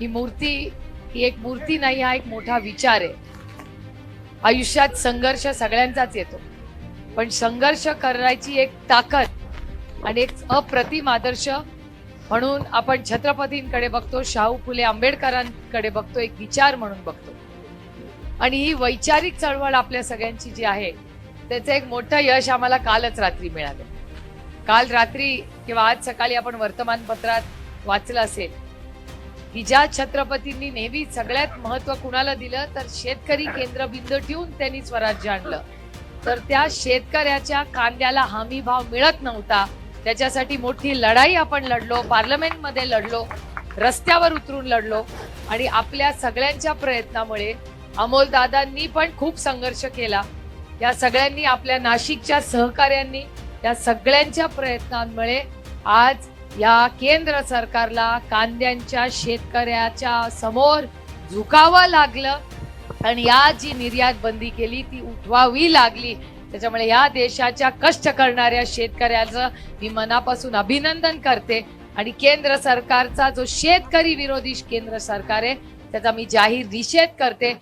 ही मूर्ती ही एक मूर्ती नाही हा एक मोठा विचार आहे. आयुष्यात संघर्ष सगळ्यांचाच येतो. पण संघर्ष करायची एक ताकद आणि एक अप्रतिम आदर्श म्हणून आपण छत्रपतींकडे बघतो शाहू फुले आंबेडकरांकडे बघतो एक विचार म्हणून बघतो. आणि ही वैचारिक चळवळ आपल्या सगळ्यांची जी आहे त्याचं एक मोठं यश आम्हाला कालच रात्री मिळालं. काल रात्री किंवा आज सकाळी आपण वर्तमानपत्रात वाचलं असेल की ज्या छत्रपतींनी नेहमी सगळ्यात महत्त्व कुणाला दिलं तर शेतकरी केंद्रबिंदू ठेवून त्यांनी स्वराज्य आणलं. तर त्या शेतकऱ्याच्या कांद्याला हमी भाव मिळत नव्हता. त्याच्यासाठी मोठी लढाई आपण लढलो पार्लमेंटमध्ये लढलो रस्त्यावर उतरून लढलो आणि आपल्या सगळ्यांच्या प्रयत्नामुळे अमोलदादांनी पण खूप संघर्ष केला. या सगळ्यांनी आपल्या नाशिकच्या सहकार्यांनी या सगळ्यांच्या प्रयत्नांमुळे आज या केंद्र सरकारला कांद्यांच्या शेतकऱ्याच्या समोर झुकावं लागलं आणि या जी निर्यात बंदी केली ती उठवावी लागली. त्याच्यामुळे या देशाच्या कष्ट करणाऱ्या शेतकऱ्याचं मी मनापासून अभिनंदन करते. आणि केंद्र सरकारचा जो शेतकरी विरोधी केंद्र सरकार आहे त्याचा मी जाहीर निषेध करते.